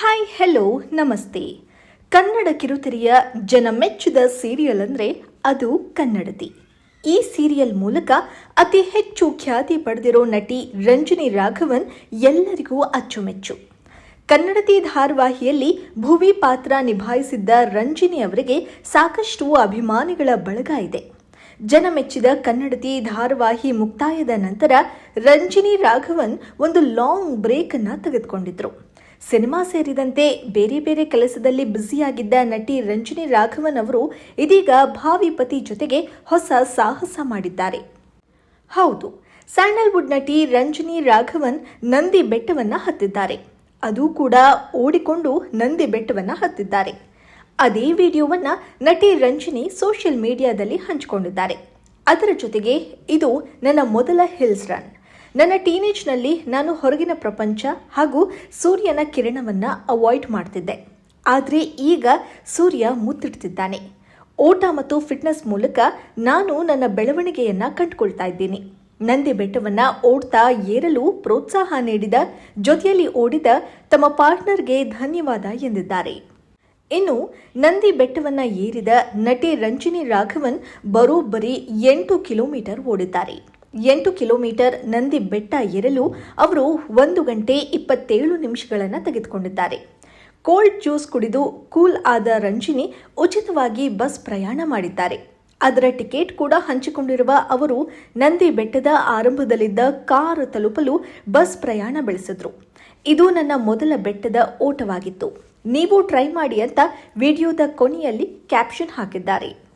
Hi hello ನಮಸ್ತೆ. Kannada ಕಿರುತೆರೆಯ ಜನಮೆಚ್ಚಿದ serial ಅಂದರೆ ಅದು ಕನ್ನಡತಿ. ಈ ಸೀರಿಯಲ್ ಮೂಲಕ ಅತಿ ಹೆಚ್ಚು ಖ್ಯಾತಿ ಪಡೆದಿರೋ ನಟಿ ರಂಜಿನಿ ರಾಘವನ್ ಎಲ್ಲರಿಗೂ ಅಚ್ಚುಮೆಚ್ಚು. ಕನ್ನಡತಿ ಧಾರಾವಾಹಿಯಲ್ಲಿ ಭುವಿ ಪಾತ್ರ ನಿಭಾಯಿಸಿದ್ದ ರಂಜಿನಿ ಅವರಿಗೆ ಸಾಕಷ್ಟು ಅಭಿಮಾನಿಗಳ ಬಳಗ ಇದೆ. ಜನಮೆಚ್ಚಿದ ಕನ್ನಡತಿ ಧಾರಾವಾಹಿ ಮುಕ್ತಾಯದ ನಂತರ ರಂಜಿನಿ ರಾಘವನ್ ಒಂದು ಲಾಂಗ್ ಬ್ರೇಕ್ ಅನ್ನ ತೆಗೆದುಕೊಂಡಿದ್ರು. ಸಿನಿಮಾ ಸೇರಿದಂತೆ ಬೇರೆ ಬೇರೆ ಕೆಲಸದಲ್ಲಿ ಬ್ಯುಸಿಯಾಗಿದ್ದ ನಟಿ ರಂಜಿನಿ ರಾಘವನ್ ಅವರು ಇದೀಗ ಭಾವಿ ಪತಿ ಜೊತೆಗೆ ಹೊಸ ಸಾಹಸ ಮಾಡಿದ್ದಾರೆ. ಹೌದು, ಸ್ಯಾಂಡಲ್ವುಡ್ ನಟಿ ರಂಜಿನಿ ರಾಘವನ್ ನಂದಿ ಬೆಟ್ಟವನ್ನ ಹತ್ತಿದ್ದಾರೆ. ಅದು ಕೂಡ ಓಡಿಕೊಂಡು ನಂದಿ ಬೆಟ್ಟವನ್ನ ಹತ್ತಿದ್ದಾರೆ. ಅದೇ ವಿಡಿಯೋವನ್ನ ನಟಿ ರಂಜಿನಿ ಸೋಷಿಯಲ್ ಮೀಡಿಯಾದಲ್ಲಿ ಹಂಚಿಕೊಂಡಿದ್ದಾರೆ. ಅದರ ಜೊತೆಗೆ ಇದು ನನ್ನ ಮೊದಲ ಹಿಲ್ಸ್ ರನ್. ನನ್ನ ಟೀನೇಜ್ನಲ್ಲಿ ನಾನು ಹೊರಗಿನ ಪ್ರಪಂಚ ಹಾಗೂ ಸೂರ್ಯನ ಕಿರಣವನ್ನು ಅವಾಯ್ಡ್ ಮಾಡ್ತಿದ್ದೆ. ಆದರೆ ಈಗ ಸೂರ್ಯ ಮುತ್ತಿಡ್ತಿದ್ದಾನೆ. ಓಟ ಮತ್ತು ಫಿಟ್ನೆಸ್ ಮೂಲಕ ನಾನು ನನ್ನ ಬೆಳವಣಿಗೆಯನ್ನು ಕಂಡುಕೊಳ್ತಾ ಇದ್ದೀನಿ. ನಂದಿ ಬೆಟ್ಟವನ್ನು ಓಡ್ತಾ ಏರಲು ಪ್ರೋತ್ಸಾಹ ನೀಡಿದ, ಜೊತೆಯಲ್ಲಿ ಓಡಿದ ತಮ್ಮ ಪಾರ್ಟ್ನರ್ಗೆ ಧನ್ಯವಾದ ಎಂದಿದ್ದಾರೆ. ಇನ್ನು ನಂದಿ ಬೆಟ್ಟವನ್ನು ಏರಿದ ನಟಿ ರಂಜಿನಿ ರಾಘವನ್ ಬರೋಬ್ಬರಿ ಎಂಟು ಕಿಲೋಮೀಟರ್ ಓಡಿದ್ದಾರೆ. ಎಂಟು ಕಿಲೋಮೀಟರ್ ನಂದಿ ಬೆಟ್ಟ ಏರಲು ಅವರು ಒಂದು ಗಂಟೆ ಇಪ್ಪತ್ತೇಳು ನಿಮಿಷಗಳನ್ನು ತೆಗೆದುಕೊಂಡಿದ್ದಾರೆ. ಕೋಲ್ಡ್ ಜ್ಯೂಸ್ ಕುಡಿದು ಕೂಲ್ ಆದ ರಂಜಿನಿ ಉಚಿತವಾಗಿ ಬಸ್ ಪ್ರಯಾಣ ಮಾಡಿದ್ದಾರೆ. ಅದರ ಟಿಕೆಟ್ ಕೂಡ ಹಂಚಿಕೊಂಡಿರುವ ಅವರು ನಂದಿ ಬೆಟ್ಟದ ಆರಂಭದಲ್ಲಿದ್ದ ಕಾರು ತಲುಪಲು ಬಸ್ ಪ್ರಯಾಣ ಬೆಳೆಸಿದ್ರು. ಇದು ನನ್ನ ಮೊದಲ ಬೆಟ್ಟದ ಓಟವಾಗಿತ್ತು. ನೀವು ಟ್ರೈ ಮಾಡಿ ಅಂತ ವಿಡಿಯೋದ ಕೊನೆಯಲ್ಲಿ ಕ್ಯಾಪ್ಷನ್ ಹಾಕಿದ್ದಾರೆ.